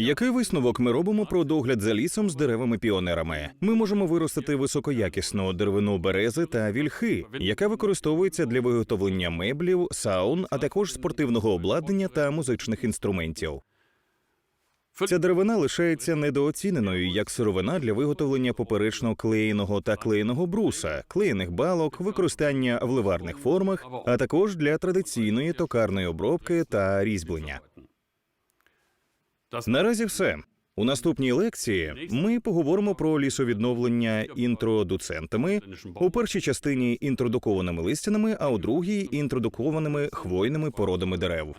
Який висновок ми робимо про догляд за лісом з деревами-піонерами? Ми можемо виростити високоякісну деревину берези та вільхи, яка використовується для виготовлення меблів, саун, а також спортивного обладнання та музичних інструментів. Ця деревина лишається недооціненою як сировина для виготовлення поперечно клеєного та клеєного бруса, клеєних балок, використання в ливарних формах, а також для традиційної токарної обробки та різьблення. Наразі все. У наступній лекції ми поговоримо про лісовідновлення інтродуцентами, у першій частині інтродукованими листянами, а у другій інтродукованими хвойними породами дерев.